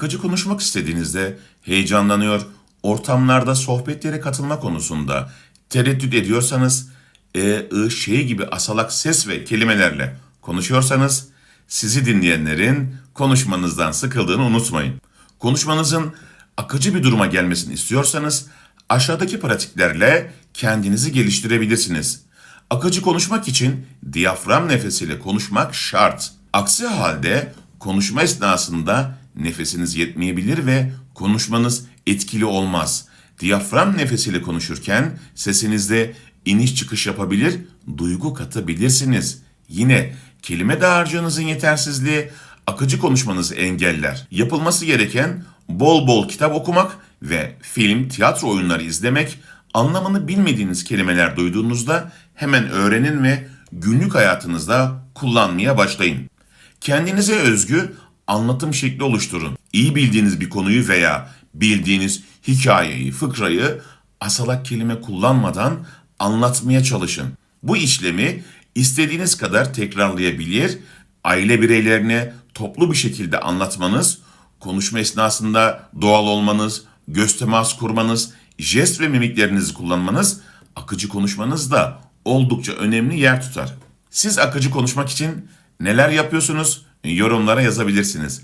akıcı konuşmak istediğinizde heyecanlanıyor, ortamlarda sohbetlere katılma konusunda tereddüt ediyorsanız, e, ı, şey gibi asalak ses ve kelimelerle konuşuyorsanız, sizi dinleyenlerin konuşmanızdan sıkıldığını unutmayın. Konuşmanızın akıcı bir duruma gelmesini istiyorsanız, aşağıdaki pratiklerle kendinizi geliştirebilirsiniz. Akıcı konuşmak için diyafram nefesiyle konuşmak şart. Aksi halde konuşma esnasında nefesiniz yetmeyebilir ve konuşmanız etkili olmaz. Diyafram nefesiyle konuşurken sesinizde iniş çıkış yapabilir, duygu katabilirsiniz. Yine kelime dağarcığınızın yetersizliği akıcı konuşmanızı engeller. Yapılması gereken bol bol kitap okumak ve film, tiyatro oyunları izlemek, anlamını bilmediğiniz kelimeler duyduğunuzda hemen öğrenin ve günlük hayatınızda kullanmaya başlayın. Kendinize özgü anlatım şekli oluşturun. İyi bildiğiniz bir konuyu veya bildiğiniz hikayeyi, fıkrayı asalak kelime kullanmadan anlatmaya çalışın. Bu işlemi istediğiniz kadar tekrarlayabilir, aile bireylerine toplu bir şekilde anlatmanız, konuşma esnasında doğal olmanız, göz temas kurmanız, jest ve mimiklerinizi kullanmanız akıcı konuşmanızda oldukça önemli yer tutar. Siz akıcı konuşmak için neler yapıyorsunuz? Yorumlara yazabilirsiniz.